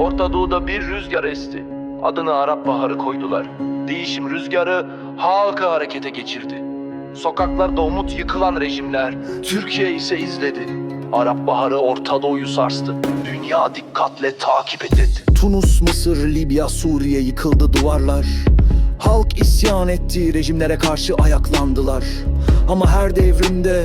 Orta Doğu'da bir rüzgar esti. Adını Arap Baharı koydular. Değişim rüzgarı halkı harekete geçirdi. Sokaklarda umut yıkılan rejimler, Türkiye ise izledi. Arap Baharı Orta Doğu'yu sarstı. Dünya dikkatle takip etti. Tunus, Mısır, Libya, Suriye yıkıldı duvarlar. Halk isyan etti, rejimlere karşı ayaklandılar. Ama her devrimde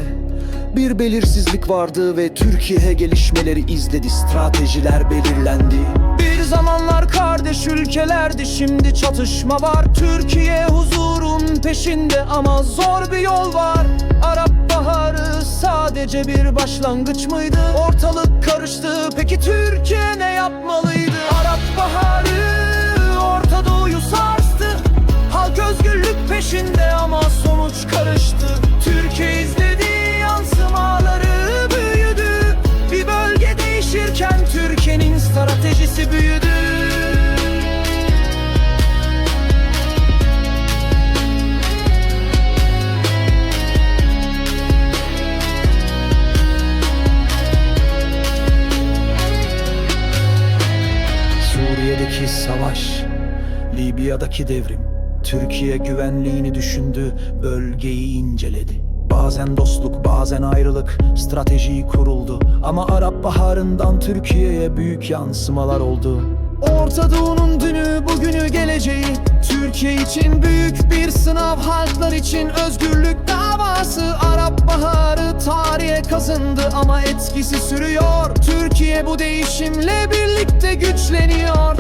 bir belirsizlik vardı ve Türkiye gelişmeleri izledi, stratejiler belirlendi. Bir zamanlar kardeş ülkelerdi, şimdi çatışma var. Türkiye huzurun peşinde ama zor bir yol var. Arap Baharı sadece bir başlangıç mıydı? Ortalık karıştı, peki Türkiye ne yapmalıydı? Arap Baharı Orta Doğu'yu sarstı Halk özgürlük peşinde ama sonuç karıştı Suriye'deki savaş, Libya'daki devrim, Türkiye güvenliğini düşündü, bölgeyi inceledi. Bazen dostluk, bazen ayrılık, strateji kuruldu. Ama Arap Baharı'ndan Türkiye'ye büyük yansımalar oldu. Orta Doğu'nun dünü, bugünü, geleceği Türkiye için büyük bir sınav Halklar için özgürlük davası Arap Baharı tarihe kazındı ama etkisi sürüyor Türkiye bu değişimle birlikte güçleniyor